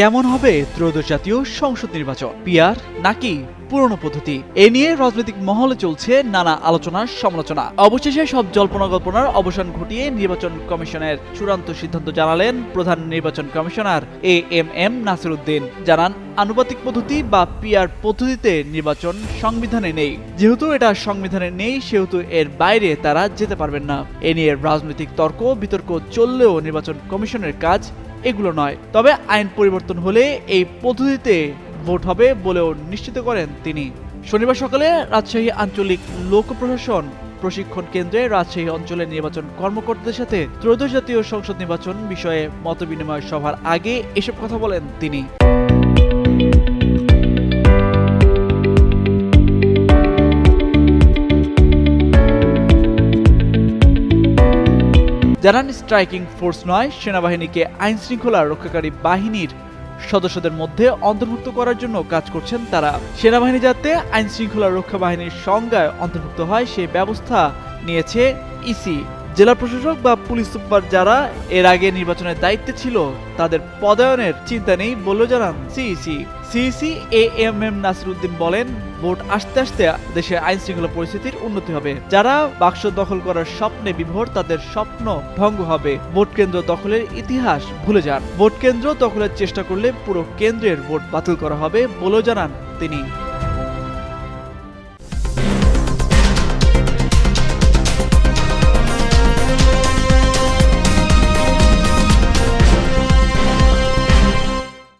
কেমন হবে ত্রয়োদশ জাতীয় সংসদ নির্বাচন? পিয়ার নাকি পুরনো পদ্ধতি? এ নিয়ে রাজনৈতিক মহলে চলছে নানা আলোচনার সমালোচনা। অবশেষে সব জল্পনা কল্পনার অবসান ঘটিয়ে নির্বাচন কমিশনের চূড়ান্ত সিদ্ধান্ত জানালেন প্রধান নির্বাচন commissioner A M M Nasir Uddin. জানান, আনুপাতিক পদ্ধতি বা পিয়ার পদ্ধতিতে নির্বাচন সংবিধানে নেই। যেহেতু এটা সংবিধানে নেই, সেহেতু এর বাইরে তারা যেতে পারবেন না। এ নিয়ে রাজনৈতিক তর্ক, বিতর্ক চললেও নির্বাচন কমিশনের কাজ এগুলো নয়। তবে আইন পরিবর্তন হলে এই পদ্ধতিতে ভোট হবে বলেও নিশ্চিত করেন তিনি। শনিবার সকালে রাজশাহী আঞ্চলিক লোক প্রশাসন প্রশিক্ষণ কেন্দ্রে রাজশাহী অঞ্চলের নির্বাচন কর্মকর্তাদের সাথে ত্রয়োদশ জাতীয় সংসদ নির্বাচন বিষয়ে মতবিনিময় সভার আগে এসব কথা বলেন তিনি। জানান স্ট্রাইকিং ফোর্স নয়, সেনাবাহিনীকে আইন শৃঙ্খলা রক্ষাকারী বাহিনীর সদস্যদের মধ্যে অন্তর্ভুক্ত করার জন্য কাজ করছেন তারা। সেনাবাহিনী যাতে আইন শৃঙ্খলা রক্ষা বাহিনীর সংজ্ঞায় অন্তর্ভুক্ত হয় সেই ব্যবস্থা নিয়েছে ইসি। জেলা প্রশাসক বা পুলিশ সুপার যারা এর আগে নির্বাচনের দায়িত্বে ছিল, তাদের পদায়নের চিন্তা নেই বলে জানান CEC. CEC A M M Nasiruddin বলেন, ভোট আসতে আসতে দেশের আইন শৃঙ্খলা পরিস্থিতির উন্নতি হবে। যারা বাক্স দখল করার স্বপ্নে বিভোর, তাদের স্বপ্ন ভঙ্গ হবে। ভোট কেন্দ্র দখলের ইতিহাস ভুলে যান। ভোট কেন্দ্র দখলের চেষ্টা করলে পুরো কেন্দ্রের ভোট বাতিল করা হবে বলেও জানান তিনি।